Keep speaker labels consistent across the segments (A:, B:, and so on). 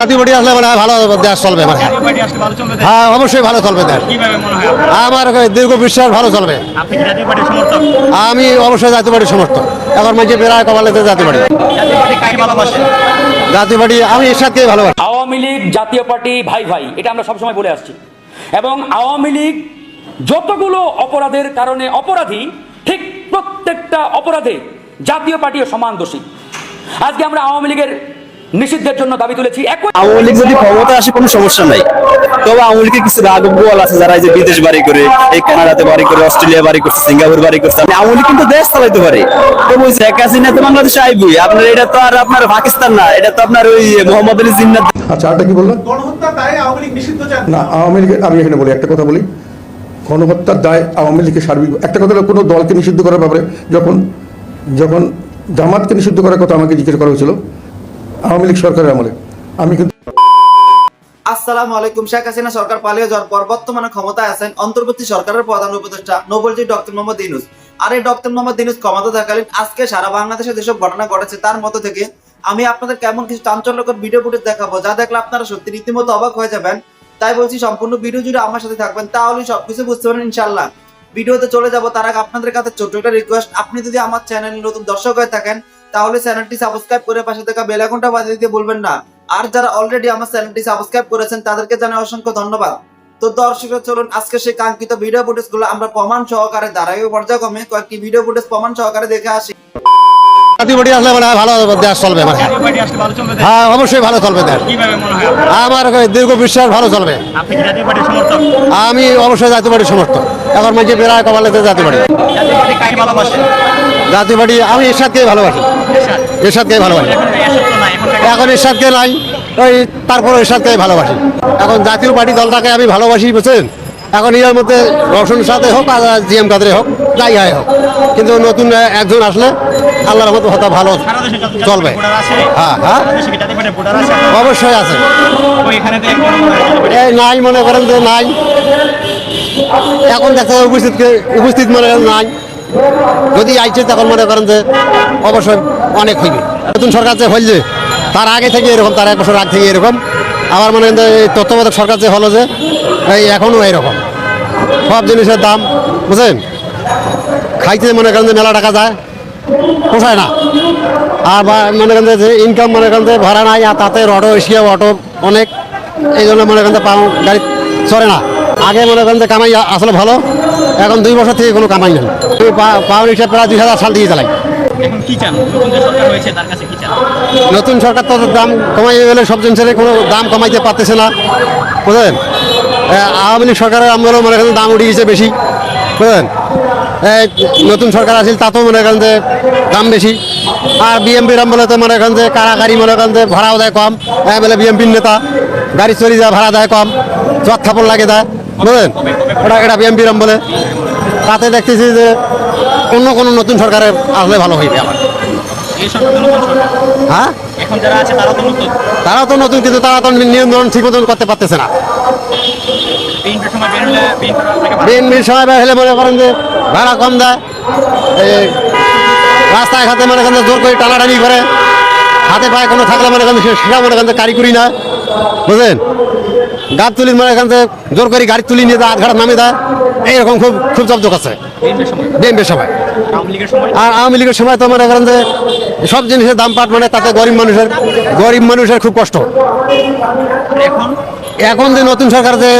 A: জাতীয় পার্টি আসলে মানে ভালো দেশ চলবে মানে? হ্যাঁ অবশ্যই ভালো চলবে দেশ।
B: মনে হয়?
A: আমার দীর্ঘ বিশ্বাস ভালো চলবে।
B: আপনি কি জাতীয় পার্টির সমর্থক?
A: আমি অবশ্যই জাতীয় পার্টির সমর্থক। এখন মাঝে বেড়ায় কপালেতে জাতীয় পার্টি।
B: জাতীয় পার্টি
A: আমি এরশাদকে ভালোবাসি।
C: আওয়ামী লীগ জাতীয় পার্টি ভাই ভাই এটা আমরা সবসময় বলে আসছি। এবং আওয়ামী লীগ যতগুলো অপরাধের কারণে অপরাধী ঠিক প্রত্যেকটা অপরাধে জাতীয় পার্টিও সমান দোষী। আজকে আমরা আওয়ামী লীগের নিষিদ্ধের জন্য দাবি তুলেছি
D: আওয়ামী লীগ যদি ক্ষমতা আসে কোনো সমস্যা নাই। তবে আওয়ামী লীগের কিছু রাঘব গোয়াল আছে যারা এই যে বিদেশ বাড়ি করে এই কানাডাতে বাড়ি করে অস্ট্রেলিয়া বাড়ি করছে সিঙ্গাপুর বাড়ি করছে। আওয়ামী লীগ কিন্তু দেশ চালাইতে পারে। তো ওই শেখ হাসিনা তো বাংলাদেশে আইবই। আপনার এটা তো আর আপনার পাকিস্তান না এটা তো আপনার ওই মোহাম্মদ আলী জিন্নাত।
E: আচ্ছা আরেকটা কি বললেন
F: গণহত্যার দায়ে আওয়ামী লীগ নিষিদ্ধ চান।
E: না আওয়ামী লীগের আমি এখানে বলি একটা কথা বলি। গণহত্যার দায় আওয়ামী লীগের সার্বিক একটা কথা কোনো দলকে নিষিদ্ধ করার ব্যাপারে যখন যখন জামাতকে নিষিদ্ধ করার কথা আমাকে জিজ্ঞেস করা হয়েছিল আওয়ামী লীগ সরকারের আমলে। আমি কিন্তু
G: আসসালামু আলাইকুম, শেখ হাসিনা সরকার পালিয়ে যাওয়ার পর বর্তমানে ক্ষমতায় আছেন অন্তর্বর্তী সরকারের প্রধান উপদেষ্টা ডক্টর মোহাম্মদ আর এই ডক্টর মোহাম্মদ ক্ষমতা থাকালীন আজকে সারা বাংলাদেশে যেসব ঘটনা ঘটেছে তার মধ্যে থেকে আমি আপনাদের কেমন কিছু চাঞ্চল্যকর ভিডিও ফুটেজ দেখাবো, যা দেখলে আপনারা সত্যি রীতিমতো অবাক হয়ে যাবেন। তাই বলছি, সম্পূর্ণ ভিডিও জুড়ে আমার সাথে থাকবেন তাহলে সবকিছু বুঝতে পারেন ইনশাল্লাহ ভিডিওতে চলে যাব, তার আগে আপনাদের কাছে ছোট্ট একটা রিকোয়েস্ট আপনি যদি আমার চ্যানেল নতুন দর্শক হয়ে থাকেন তাহলে চ্যানেলটি সাবস্ক্রাইব করে পাশে থাকা বেল আইকনটা বাজিয়ে দিতে বলবেন না। আর যারা অলরেডি আমার চ্যানেলটি সাবস্ক্রাইব করেছেন, তাদেরকে জানাই অসংখ্য ধন্যবাদ। তো দর্শক চলুন আজকে সেই কাঙ্ক্ষিত ভিডিও ফুটেজগুলো আমরা প্রমাণ সহকারে দাঁড়াই পর্যায়ক্রমে কয়েকটি ভিডিও ফুটেজ প্রমাণ সহকারে দেখে আসি।
A: জাতীয় আসলে মানে ভালো দেশ চলবে মানে? হ্যাঁ অবশ্যই ভালো চলবে দেশ।
B: মনে?
A: আমার দীর্ঘ বিশ্বাস ভালো চলবে। আমি অবশ্যই জাতীয় পার্টির সমর্থক। এখন মাঝে বেড়ায় কপালেতে জাতীয় পার্টি।
B: জাতীয় পার্টি
A: আমি এরশাদকে ভালোবাসি।
B: এরশাদ।
A: এরশাদকে ভালোবাসি।
B: এখন
A: এরশাদকে নাই ওই তারপর এরশাদকে ভালোবাসি। এখন জাতীয় পার্টি দলটাকে আমি ভালোবাসি বুঝছেন? এখন এর মধ্যে রওশন সাথে হোক আর জি এম কাদরে হোক, যাই হয় হোক। কিন্তু নতুন একজন আসলে আল্লাহর মতো হয়তো ভালো চলবে? হ্যাঁ হ্যাঁ? অবশ্যই আছে। এই নাই মনে করেন যে নাই। এখন দেখা উপস্থিত উপস্থিত মনে করেন নাই। যদি আইছে, তখন মনে করেন যে অবশ্যই অনেক হইবে। নতুন সরকার যে হইল তার আগে থেকে এরকম, তার এক বছর আগে থেকে এরকম। আবার মনে তত্ত্বাবধায়ক সরকার যে হলো যে, এই এখনও এরকম। সব জিনিসের দাম বুঝলেন খাইতে মনে করেন যে মেলা টাকা যায়, পোষায় না। আর মনে করেন যে ইনকাম মনে করেন যে ভাড়া নাই, আর তাতে অটো এসিয়া অটো অনেক। এই জন্য মনে করেন যে গাড়ি চলে না। আগে মনে করেন যে কামাই আসলে ভালো, এখন দুই বছর থেকে কোনো কামাই নেই। পাওয়ার রিক্সা প্রায় দুই হাজার সাল দিয়ে চালাই।
B: এখন কি চান? নতুন যে সরকার হয়েছে তার কাছে কি চান?
A: নতুন সরকার তো দাম কমাই গেলে সব জিনিসের কোনো দাম কমাইতে পারতেছে না। বুঝলেন? আওয়ামী লীগ সরকারের আমলেও মনে করেন দাম উঠে গেছে বেশি। বুঝলেন? নতুন সরকার আসিল তাতেও মনে করেন যে দাম বেশি। আর বিএমপির আমলে তো মনে করেন যে কারাগারি মনে করেন যে ভাড়াও দেয় কম। বলে বিএমপির নেতা গাড়ি চলে যায় ভাড়া দেয় কম চট থাপড় লাগে দেয়। বুঝলেন? ওটা এটা বিএমপির আমলে। তাতে দেখতেছি যে অন্য কোনো নতুন সরকারের আসলে ভালো হইবে আমার।
B: সরকার সরকার।
A: হ্যাঁ?
B: এখন যারা আছে তারা তো নতুন।
A: তারাও তো নতুন কিন্তু তারা তো নিয়ন্ত্রণ ঠিক মতন করতে পারতেছে না।
B: বিএনপির সময় বের হলে
A: মনে করেন যে ভাড়া কম দেয়। এই রাস্তায় ঘাটে মনে করেন জোর করে টানাটানি করে। হাতে পায়ে কোনো থাকলে মনে করেন সেটা মনে করেন কারিগরি না। বুঝলেন? গাছ তুলি মনে করেন যে জোর করে গাড়ি তুলি নিয়ে আধ ঘাটা নামে দেয়। এইরকম খুব খুব জবজক আছে।
B: সময়। লীগের সময়?
A: আর আওয়ামী লীগের সময় তো মনে করেন যে সব জিনিসের দাম পাট মানে তাতে গরিব মানুষের গরিব মানুষের খুব কষ্ট।
B: এখন?
A: এখন যে নতুন সরকার যে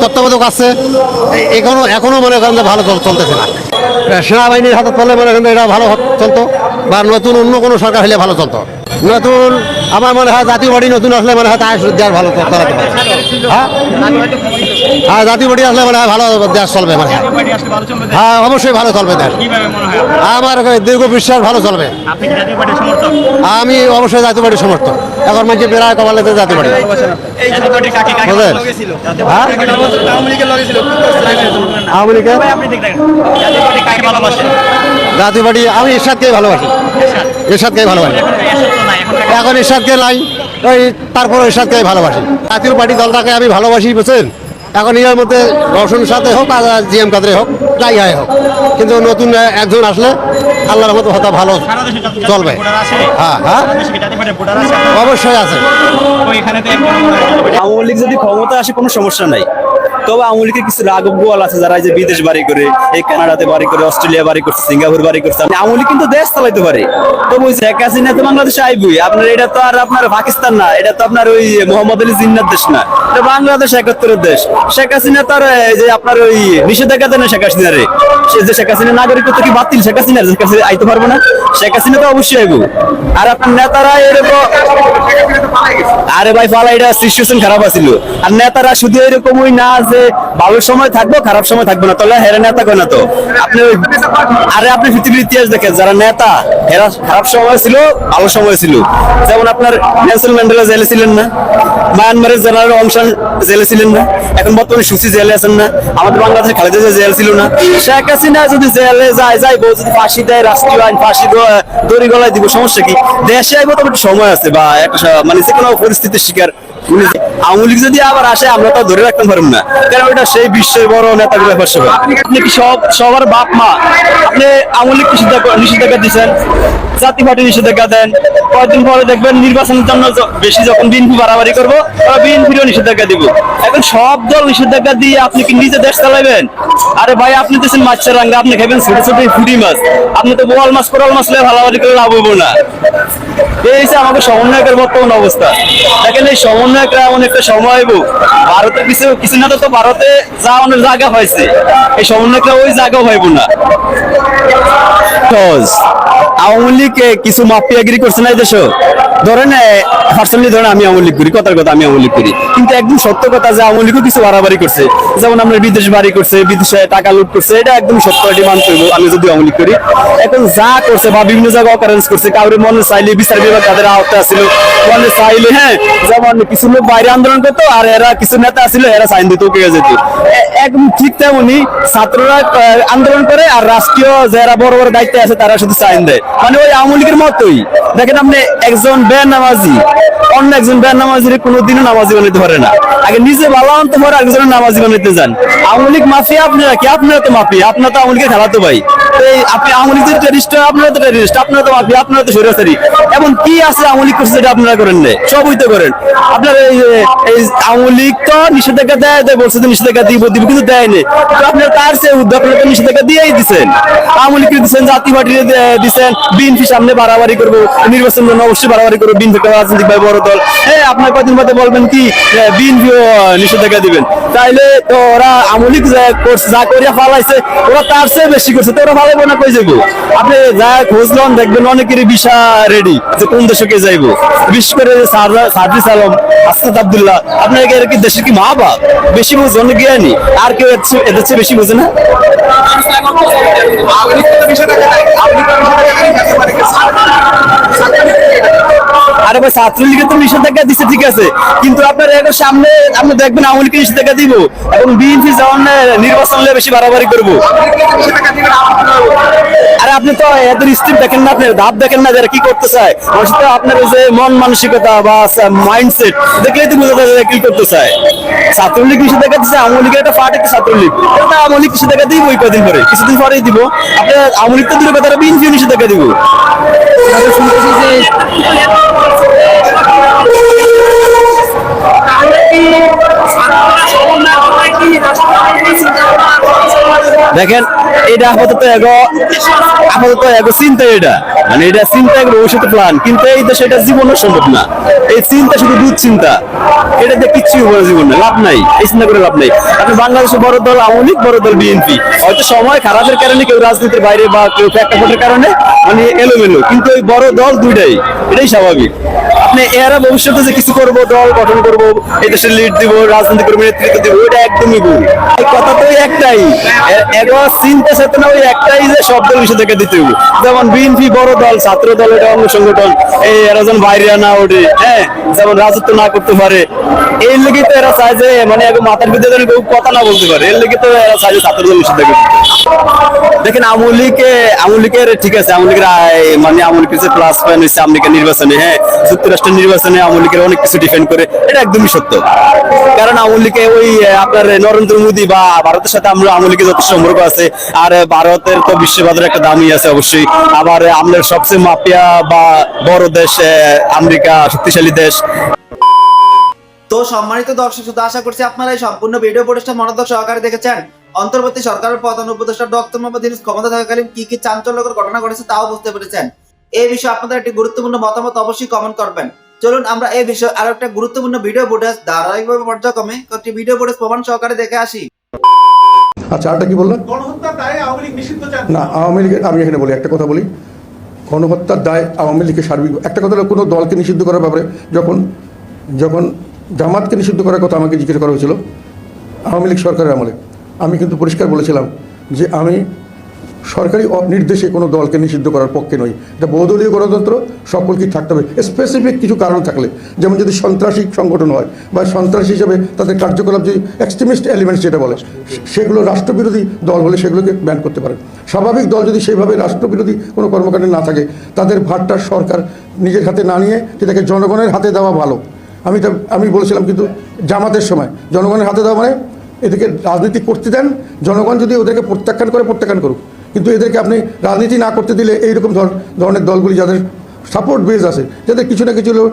A: তত্ত্বাবধায়ক আছে এখনও এখনও মনে করেন যে ভালো চলতেছে না। সেনাবাহিনীর হাতে চলে মনে করেন এটা ভালো চলতো, বা নতুন অন্য কোনো সরকার হলে ভালো চলতো। নতুন, আমার মনে হয় জাতীয় বাড়ি নতুন আসলে মনে হয় তাই দেশ ভালো চল- চালাতে পারে। হ্যাঁ? হ্যাঁ জাতীয় বাড়ি আসলে মনে হয় ভালো দেশ চলবে মানে
B: পার্টি?
A: হ্যাঁ অবশ্যই ভালো চলবে দেশ।
B: হয়?
A: আমার দীর্ঘ বিশ্বাস ভালো চলবে। আমি অবশ্যই জাতীয় বাড়ির সমর্থক। এখন মাঝে বেড়ায় কমালে জাতীয়
B: পার্টি?
A: হ্যাঁ?
B: আওয়ামী লীগের? আপনি কাকে ভালোবাসেন
A: পার্টি আমি এরশাদকে ভালোবাসি।
B: এরশাদ।
A: এরশাদকে ভালোবাসি।
B: এখন
A: এরশাদকে নাই ওই তারপর এরশাদকে ভালোবাসি। জাতীয় পার্টি দলটাকে আমি ভালোবাসি বুঝছেন? এখন এর মধ্যে রওশনের সাথে হোক আর জিএম কাদের হোক যাই হয় হোক। কিন্তু নতুন একজন আসলে আল্লাহর মতো হতা ভালো
B: সারা দেশে জাতীয়
A: চলবে। হ্যাঁ হ্যাঁ। অবশ্যই আছে।
D: আওয়ামী লীগ যদি ক্ষমতা আসে কোনো সমস্যা নাই। তবে আওয়ামী কিছু রাঘব গোয়াল আছে যারা যে বিদেশ বাড়ি করে, এই কানাডাতে বাড়ি করে, অস্ট্রেলিয়া বাড়ি করছে, সিঙ্গাপুর বাড়ি করছে। লীগ কিন্তু দেশ চালাইতে পারে। তো বলছে শেখ হাসিনা তো বাংলাদেশে আইবই। আপনার এটা তো আর আপনার পাকিস্তান না, এটা তো আপনার ওই মোহাম্মদ আলী জিন্নার দেশ না। এটা বাংলাদেশ একাত্তরের দেশ। শেখ হাসিনা তো আর এই যে আপনার ওই নিষেধাজ্ঞা দেন শেখ হাসিনা রে সে যে শেখ হাসিনা নাগরিকত্ব কি বাতিল? শেখ হাসিনা শেখ হাসিনা আইতে পারব না। শেখ হাসিনা তো অবশ্যই আইবো। আর আপনার নেতারা এরকম আরে ভাই পালা এটা সিচুয়েশন খারাপ আছিল। আর নেতারা শুধু এরকম ওই না যে ভালো সময় থাকব, খারাপ সময় থাকব না। তাহলে হেরা নেতা কয় না তো? আপনি আরে আপনি পৃথিবীর ইতিহাস দেখেন, যারা নেতা, হেরা খারাপ সময় ছিল, ভালো সময় ছিল। যেমন আপনার নেলসন ম্যান্ডেলা জেলে ছিলেন না, মায়ানমারের জেনারেল অংশান জেলে ছিলেন না, এখন বর্তমানে সুসি জেলে আছেন না, আমাদের বাংলাদেশে খালেদা জিয়া জেল ছিল না। শেখ হাসিনা যদি জেলে যায় যাইবো যদি ফাঁসি দেয়, রাষ্ট্রীয় আইন ফাঁসি দড়ি গলায় দিব, সমস্যা কি? দেশে আইবো একটু সময় আছে, বা একটা মানে যে কোনো পরিস্থিতির শিকার। আওয়ামী লীগ যদি আবার আসে, আমরা তো ধরে রাখতে পারব না। কারণ ওটা সেই বিশ্বের বড় নেতাগুলো ব্যাপার সবাই। আপনি কি সব সবার বাপ মা, আপনি আওয়ামী লীগ নিষেধাজ্ঞা নিষেধাজ্ঞা দিচ্ছেন জাতি পার্টি নিষেধাজ্ঞা দেন। কয়েকদিন পরে দেখবেন নির্বাচনের জন্য বেশি যখন বিএনপি বাড়াবাড়ি করব তারা বিএনপিরও নিষেধাজ্ঞা দিব। এখন সব দল নিষেধাজ্ঞা দিয়ে আপনি কি নিজে দেশ চালাবেন? আরে ভাই, আপনি দিচ্ছেন মাছের রাঙ্গা আপনি খাবেন ছোট ছোট ফুটি মাছ। আপনি তো বোয়াল মাছ, কোরাল মাছ লে ভালোবাড়ি করে লাভ হব না। এই হচ্ছে আমাকে সমন্বয়কের বর্তমান অবস্থা। দেখেন এই সমন্বয়করা এমন একটা সময় হইব। ভারতের কিছু কিছু না তো ভারতে যা অনেক জায়গা হয়েছে। এই সমন্বয়করা ওই জায়গাও হইব না। আওয়ামী লীগ কিছু মাফিয়াগিরি করছে না দেশে? ধরেন পার্সোনালি ধরেন আমি আওয়ামী লীগ করি, কথার কথা আমি আওয়ামী লীগ করি। কিন্তু একদম সত্য কথা যে আওয়ামী লীগও কিছু বাড়াবাড়ি করছে। যেমন আমরা বিদেশ বাড়ি করছে, বিদেশে টাকা লুট করছে, এটা একদম সত্য, এটি হইব, আমি যদি আওয়ামী লীগ করি। এখন যা করছে বা বিভিন্ন জায়গায় অকারেন্স করছে, কাউরে মনে চাইলে বিচার বিভাগ তাদের আওতা ছিল মনে চাইলে হ্যাঁ যেমন কিছু লোক বাইরে আন্দোলন করতো, আর এরা কিছু নেতা ছিল এরা সাইন দিত উঠে যেত। একদম ঠিক তেমনি ছাত্ররা আন্দোলন করে, আর রাষ্ট্রীয় যারা বড় বড় দায়িত্বে আছে, তারা শুধু সাইন দেয়। মানে ওই আওয়ামী লীগের মতোই। দেখেন আপনি একজন বের নামাজি অন্য একজন বের নামাজির কোনোদিনও নামাজি পারে না। আগে নিজে ভালো আনতে পারে নামাজি যান। আওয়ামী লীগ আপনারা কি? আপনারা তো আপনারা তো আওয়ামী ভাই। আপনি আওয়ামী লীগের টেরিস্ট আপনারা তো টেরিস্ট আপনারা তো আপনারা তো সরাসরি এমন কি আছে আওয়ামী লীগ করছে যেটা আপনারা করেন সবই তো করেন। আপনার এই এই আওয়ামী লীগ তো নিষেধাজ্ঞা দেয় দেয়, বলছে যে নিষেধাজ্ঞা দিব দিব, কিন্তু দেয়নি তো আপনার তার সে উদ্যোগ নিষেধাজ্ঞা দিয়েই দিচ্ছেন আওয়ামী লীগ দিচ্ছেন জাতি পার্টি দিচ্ছেন বিএনপি সামনে বাড়াবাড়ি করব, নির্বাচন অবশ্যই বাড়াবাড়ি করব বিএনপি রাজনৈতিক ভাই বড় দল। হ্যাঁ আপনার কদিন মধ্যে বলবেন কি বিএনপিও নিষেধাজ্ঞা দিবেন। তাইলে তো ওরা আওয়ামী লীগ যা করছে, যা করিয়া ফালাইছে, ওরা তার চেয়ে বেশি করছে, তো ওরা ফালাইবো না, কই যাব আপনি যা খোঁজলন দেখবেন অনেকেরই ভিসা রেডি যে কোন দেশে কে যাইবো। বিশেষ করে সার্জিস আলম, আসাদ আব্দুল্লাহ, আপনার কি দেশের কি মা বাপ? বেশি বুঝ অনেক জ্ঞানী আর কেউ এদের চেয়ে বেশি বুঝে না? ভাই ছাত্রলীগের তো নিষেধাজ্ঞা দিচ্ছে ঠিক আছে। কিন্তু আপনার এখন সামনে আপনি দেখবেন আওয়ামী লীগকে নিষেধাজ্ঞা দিব। এবং বিএনপি আহ, নির্বাচন হলে বেশি বাড়াবাড়ি করব। আরে আপনি তো এদের স্ট্রিপ দেখেন না আপনার ধাপ দেখেন না যারা কি করতে চায়। মানুষ তো আপনার যে মন মানসিকতা বা মাইন্ডসেট দেখলেই তো বোঝা যায় কি করতে চায়। ছাত্রলীগ নিষেধাজ্ঞা দিচ্ছে আওয়ামী লীগের একটা পার্টি একটা ছাত্রলীগ। আওয়ামী লীগ নিষেধাজ্ঞা দিব ওই কদিন পরে কিছুদিন পরেই দিব। আপনার আওয়ামী লীগ তো দূরে কথা বিএনপি নিষেধাজ্ঞা দিব। দেখেন, এটা আপাতত এগো আপাতত এগো চিন্তা এটা। মানে এটা চিন্তা এগো ভবিষ্যৎ প্ল্যান কিন্তু এই দেশে এটা জীবনও সম্ভব না। এই চিন্তা শুধু দুধ চিন্তা। এটাতে কিচ্ছু হবে জীবনে, লাভ নাই। এই চিন্তা করে লাভ নাই। আপনি বাংলাদেশে বড় দল, আওয়ামী লীগ, বড় দল, বিএনপি। হয়তো সময় খারাপের কারণে কেউ রাজনীতির বাইরে বা কেউ প্রেক্ষাপটের কারণে মানে এলোমেলো কিন্তু ওই বড় দল দুইটাই এটাই স্বাভাবিক। আপনি এরা ভবিষ্যতে যে কিছু করব, দল গঠন করব এই দেশের লিড দিব, রাজনীতি করব, নেতৃত্ব দিব, ওইটা একদমই ভুল। কথা তো একটাই। এ- চিন্তা চেতনা ওই একটাই যে সব দল নিষেধাজ্ঞা দিতে হবে। যেমন বিএনপি বড় দল, ছাত্র দল, এটা অঙ্গ সংগঠন। এই এরা যেন বাইরে না ওঠে হ্যাঁ? যেমন রাজত্ব না করতে পারে। এই লেগে তো এরা চায় যে মানে মাথার ভিতরে কেউ কথা না বলতে পারে। এর লেগে তো এরা চায় যে ছাত্র দল নিষেধাজ্ঞা দিতে। দেখেন, আওয়ামী লীগে আওয়ামী লীগের ঠিক আছে, আওয়ামী লীগের মানে আওয়ামী লীগের প্লাস পয়েন্ট হচ্ছে আমেরিকা নির্বাচনে হ্যাঁ? যুক্তরাষ্ট্র রাষ্ট্রের নির্বাচনে আওয়ামী লীগের অনেক কিছু ডিফেন্ড করে, এটা একদমই সত্য। কারণ আওয়ামী লীগে ওই আপনার নরেন্দ্র মোদী বা ভারতের সাথে আমরা আওয়ামী লীগের যথেষ্ট সম্পর্ক আছে, আর ভারতের তো বিশ্ববাজারে একটা দামই আছে অবশ্যই। আবার আমাদের সবচেয়ে মাফিয়া বা বড় দেশ আমেরিকা, শক্তিশালী দেশ।
G: তো সম্মানিত দর্শক শুধু আশা করছি আপনারা এই সম্পূর্ণ ভিডিও ফুটেজটা মনোযোগ সহকারে দেখেছেন। অন্তর্বর্তী সরকারের প্রধান উপদেষ্টা ডক্টর মোহাম্মদ ইউনূস ক্ষমতা থাকাকালীন কি কি চাঞ্চল্যকর ঘটনা ঘটেছে তাও বুঝতে পেরেছেন। এই বিষয়ে আপনাদের একটি গুরুত্বপূর্ণ মতামত অবশ্যই কমেন্ট করবেন। চলুন আমরা এই বিষয়ে আরও একটা গুরুত্বপূর্ণ ভিডিও ফুটেজ ধারাবাহিকভাবে পর্যায়ক্রমে একটি ভিডিও ফুটেজ প্রমাণ সহকারে দেখে আসি।
E: আচ্ছা আরটা কি বললেন?
F: গণহত্যার দায়ে আওয়ামী লীগ নিষিদ্ধ চান।
E: না আওয়ামী লীগের আমি এখানে বলি একটা কথা বলি। গণহত্যার দায় আওয়ামী লীগের সার্বিক একটা কথা হলো কোনো দলকে নিষিদ্ধ করার ব্যাপারে যখন যখন জামাতকে নিষিদ্ধ করার কথা আমাকে জিজ্ঞেস করা হয়েছিল আওয়ামী লীগ সরকারের আমলে। আমি কিন্তু পরিষ্কার বলেছিলাম যে আমি সরকারি নির্দেশে কোনো দলকে নিষিদ্ধ করার পক্ষে নই এটা বহুদলীয় গণতন্ত্র সকলকেই থাকতে হবে। স্পেসিফিক কিছু কারণ থাকলে, যেমন যদি সন্ত্রাসী সংগঠন হয় বা সন্ত্রাসী হিসেবে তাদের কার্যকলাপ যদি এক্সট্রিমিস্ট এলিমেন্টস যেটা বলে, সেগুলো রাষ্ট্রবিরোধী দল হলে সেগুলোকে ব্যান করতে পারে। স্বাভাবিক দল যদি সেইভাবে রাষ্ট্রবিরোধী কোনো কর্মকাণ্ডে না থাকে, তাদের ভারটা সরকার নিজের হাতে না নিয়ে সেটাকে জনগণের হাতে দেওয়া ভালো। আমি তা, আমি বলেছিলাম কিন্তু জামাতের সময়, জনগণের হাতে দেওয়া মানে এদেরকে রাজনীতি করতে দেন, জনগণ যদি ওদেরকে প্রত্যাখ্যান করে, প্রত্যাখ্যান করুক। কিন্তু এদেরকে আপনি রাজনীতি না করতে দিলে এইরকম ধর- ধরনের দলগুলি যাদের সাপোর্ট বেস আছে, যাদের কিছু না কিছু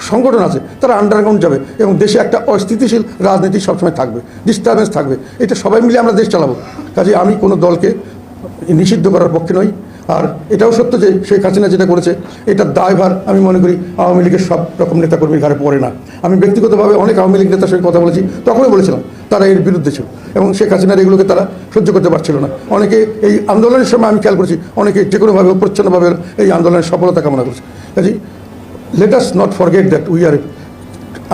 E: সংগঠন আছে, তারা আন্ডারগ্রাউন্ড যাবে এবং দেশে একটা অস্থিতিশীল রাজনীতি সবসময় থাকবে ডিস্টারবেন্স থাকবে। এটা সবাই মিলে আমরা দেশ চালাবো। কাজে আমি কোনো দলকে নিষিদ্ধ করার পক্ষে নই। আর এটাও সত্য যে শেখ হাসিনা যেটা করেছে এটার দায়ভার আমি মনে করি আওয়ামী লীগের সব রকম নেতাকর্মীর ঘাড়ে পড়ে না। আমি ব্যক্তিগতভাবে অনেক আওয়ামী লীগ নেতার সঙ্গে কথা বলেছি তখনই বলেছিলাম তারা এর বিরুদ্ধে ছিল এবং শেখ হাসিনার এগুলোকে তারা সহ্য করতে পারছিল না। অনেকে এই আন্দোলনের সময় আমি খেয়াল করেছি, অনেকে যে কোনোভাবে প্রচ্ছন্নভাবে এই আন্দোলনের সফলতা কামনা করছে। কাজে let us not forget that we are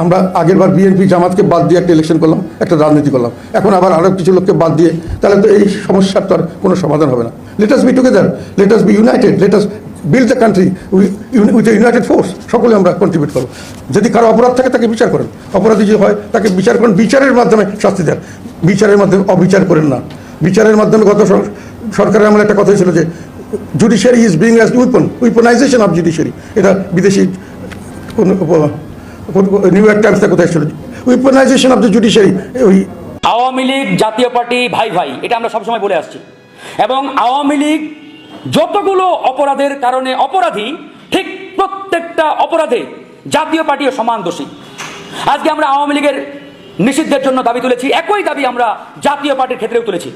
E: আমরা আগেরবার বিএনপি জামাতকে বাদ দিয়ে একটা ইলেকশন করলাম, একটা রাজনীতি করলাম। এখন আবার আরও কিছু লোককে বাদ দিয়ে তাহলে তো এই সমস্যার তো আর কোনো সমাধান হবে না। Let us be together let us be united let us build the country with a united force সকলে আমরা কন্ট্রিবিউট করব। যদি কারও অপরাধ থাকে, তাকে বিচার করেন। অপরাধী যে হয়, তাকে বিচার করেন। বিচারের মাধ্যমে শাস্তি দেন। বিচারের মাধ্যমে অবিচার করেন না। বিচারের মাধ্যমে গত সর- সরকারের এমন একটা কথা ছিল যে judiciary is being as weapon weaponization of judiciary এটা বিদেশি নিউ ইয়র্ক টাইমসটা কোথায় ছিল? উইপনাইজেশন অফ দ্য জুডিশিয়ারি ওই
C: আওয়ামী লীগ জাতীয় পার্টি ভাই ভাই, এটা আমরা সবসময় বলে আসছি। এবং আওয়ামী লীগ যতগুলো অপরাধের কারণে অপরাধী, ঠিক প্রত্যেকটা অপরাধে জাতীয় পার্টিও সমান দোষী। আজকে আমরা আওয়ামী লীগের নিষিদ্ধের জন্য দাবি তুলেছি, একই দাবি আমরা জাতীয় পার্টির ক্ষেত্রেও তুলেছি।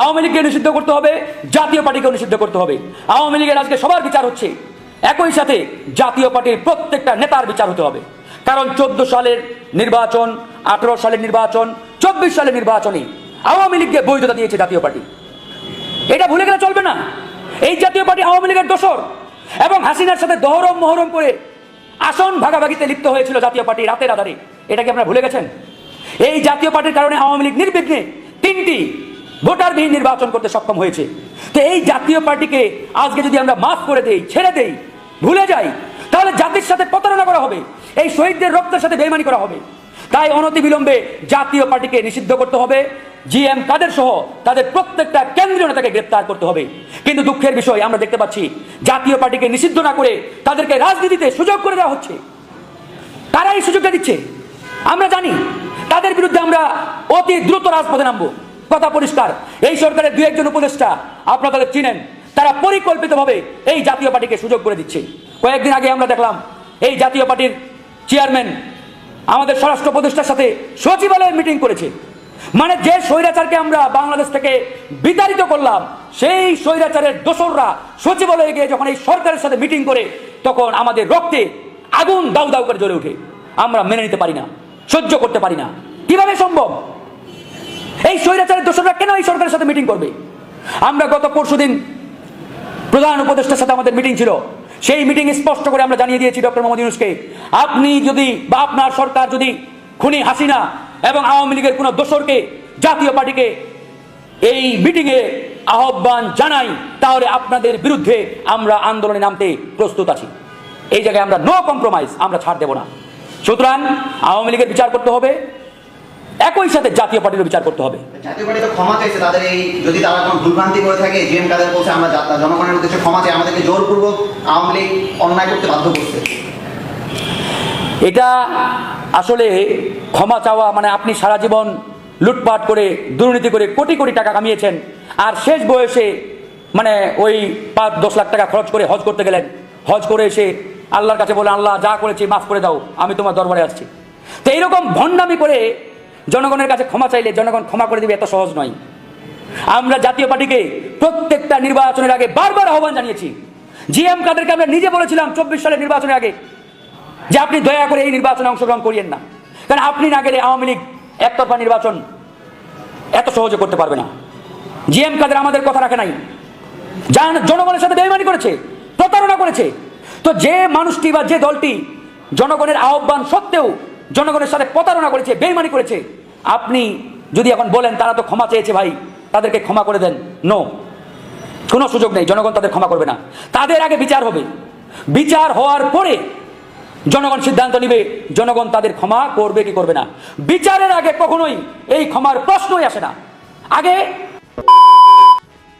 C: আওয়ামী লীগকে নিষিদ্ধ করতে হবে, জাতীয় পার্টিকেও নিষিদ্ধ করতে হবে। আওয়ামী লীগের আজকে সবার বিচার হচ্ছে, একই সাথে জাতীয় পার্টির প্রত্যেকটা নেতার বিচার হতে হবে। কারণ চোদ্দ সালের নির্বাচন, আঠারো সালের নির্বাচন, চব্বিশ সালের নির্বাচনে আওয়ামী লীগকে বৈধতা দিয়েছে জাতীয় পার্টি। এটা ভুলে গেলে চলবে না। এই জাতীয় পার্টি আওয়ামী লীগের দোসর এবং হাসিনার সাথে দহরম মহরম করে আসন ভাগাভাগিতে লিপ্ত হয়েছিল জাতীয় পার্টি রাতের আধারে। এটা কি আপনারা ভুলে গেছেন? এই জাতীয় পার্টির কারণে আওয়ামী লীগ নির্বিঘ্নে তিনটি ভোটারবিহীন নির্বাচন করতে সক্ষম হয়েছে। তো এই জাতীয় পার্টিকে আজকে যদি আমরা মাফ করে দেই, ছেড়ে দেই, ভুলে যাই, তাহলে জাতির সাথে প্রতারণা করা হবে, এই শহীদদের রক্তের সাথে বেইমানি করা হবে। তাই অনতিবিলম্বে জাতীয় পার্টিকে নিষিদ্ধ করতে হবে। জিএম কাদের সহ তাদের প্রত্যেকটা কেন্দ্রীয় নেতাকে গ্রেপ্তার করতে হবে। কিন্তু দুঃখের বিষয় আমরা দেখতে পাচ্ছি, জাতীয় পার্টিকে নিষিদ্ধ না করে তাদেরকে রাজনীতিতে সুযোগ করে দেওয়া হচ্ছে। তারা এই সুযোগটা দিচ্ছে। আমরা জানি, তাদের বিরুদ্ধে আমরা অতি দ্রুত রাজপথে নামবো। কথা পরিষ্কার, এই সরকারের দু একজন উপদেষ্টা আপনারা তাদের চিনেন, তারা পরিকল্পিতভাবে এই জাতীয় পার্টিকে সুযোগ করে দিচ্ছে। কয়েকদিন আগে আমরা দেখলাম, এই জাতীয় পার্টির চেয়ারম্যান আমাদের স্বরাষ্ট্র উপদেষ্টার সাথে সচিবালয়ের মিটিং করেছে। মানে যে স্বৈরাচারকে আমরা বাংলাদেশ থেকে বিতাড়িত করলাম, সেই স্বৈরাচারের দোসররা সচিবালয়ে গিয়ে যখন এই সরকারের সাথে মিটিং করে, তখন আমাদের রক্তে আগুন দাউ দাউ করে জ্বলে ওঠে। আমরা মেনে নিতে পারি না, সহ্য করতে পারি না। কীভাবে সম্ভব? এই স্বৈরাচারের দোসররা কেন এই সরকারের সাথে মিটিং করবে? আমরা গত পরশুদিন প্রধান উপদেষ্টার সাথে আমাদের মিটিং ছিল। সেই মিটিং স্পষ্ট করে আমরা জানিয়ে দিয়েছি ডক্টর মোহাম্মদ ইউনুসকে, আপনি যদি বা আপনার সরকার যদি খুনি হাসিনা এবং আওয়ামী লীগের কোনো দোসরকে জাতীয় পার্টিকে এই মিটিংয়ে আহ্বান জানাই তাহলে আপনাদের বিরুদ্ধে আমরা আন্দোলনে নামতে প্রস্তুত আছি। এই জায়গায় আমরা নো কম্প্রোমাইজ আমরা ছাড় দেব না। সুতরাং আওয়ামী লীগের বিচার করতে হবে একই সাথে জাতীয় পার্টিরও বিচার করতে হবে।
H: জাতীয় পার্টি তো ক্ষমা চাইছে তাদের এই যদি তারা কোনো ভুলভ্রান্তি করে থাকে জিএম কাদের বলছে আমরা জনগণের উদ্দেশ্যে ক্ষমা চাই আমাদেরকে জোরপূর্বক আওয়ামী লীগ অন্যায় করতে বাধ্য করছে।
C: এটা আসলে ক্ষমা চাওয়া মানে আপনি সারা জীবন লুটপাট করে, দুর্নীতি করে কোটি কোটি টাকা কামিয়েছেন। আর শেষ বয়সে মানে ওই পাঁচ, দশ লাখ টাকা খরচ করে হজ করতে গেলেন। হজ করে এসে আল্লাহর কাছে বলে আল্লাহ, যা করেছি মাফ করে দাও, আমি তোমার দরবারে আসছি। তো এইরকম ভণ্ডামি করে জনগণের কাছে ক্ষমা চাইলে জনগণ ক্ষমা করে দিবে, এত সহজ নয়। আমরা জাতীয় পার্টিকে প্রত্যেকটা নির্বাচনের আগে বারবার আহ্বান জানিয়েছি। জিএম কাদেরকে আমরা নিজে বলেছিলাম, চব্বিশ সালের নির্বাচনের আগে। যে আপনি দয়া করে এই নির্বাচনে অংশগ্রহণ করিয়েন না। কারণ আপনি না গেলে আওয়ামী লীগ একতরফা নির্বাচন এত সহজে করতে পারবে না। জিএম কাদের আমাদের কথা রাখে নাই। জান জনগণের সাথে বেইমানি করেছে, প্রতারণা করেছে। তো যে মানুষটি বা যে দলটি জনগণের আহ্বান সত্ত্বেও জনগণের সাথে প্রতারণা করেছে, বেইমানি করেছে, আপনি যদি এখন বলেন তারা তো ক্ষমা চেয়েছে ভাই, তাদেরকে ক্ষমা করে দেন। নো কোনো সুযোগ নেই, জনগণ তাদের ক্ষমা করবে না। তাদের আগে বিচার হবে। বিচার হওয়ার পরে জনগণ সিদ্ধান্ত নিবে, জনগণ তাদের ক্ষমা করবে কি করবে না। বিচারের আগে কখনোই এই ক্ষমার প্রশ্নই আসে না। আগে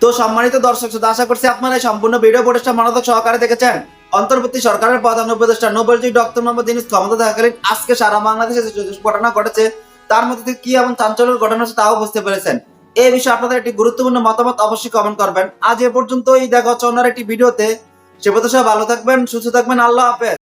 G: তো সম্মানিত দর্শক শ্রোতা, আশা করছি আপনারা এই সম্পূর্ণ ভিডিও ফুটেজটা মনোযোগ সহকারে দেখেছেন। অন্তর্বর্তী সরকারের প্রধান উপদেষ্টা নোবেলজি ডক্টর মোহাম্মদ ইউনূস ক্ষমতা থাকাকালীন আজকে সারা বাংলাদেশে যে ঘটনা ঘটেছে, তার মধ্যে কি এমন চাঞ্চল্যের ঘটনা হচ্ছে তাও বুঝতে পেরেছেন। এই বিষয়ে আপনাদের একটি গুরুত্বপূর্ণ মতামত অবশ্যই কমেন্ট করবেন। আজ এ পর্যন্তই দেখা হচ্ছে অন্য একটি ভিডিওতে। সে পর্যন্ত সবাই ভালো থাকবেন, সুস্থ থাকবেন, আল্লাহ হাফেজ।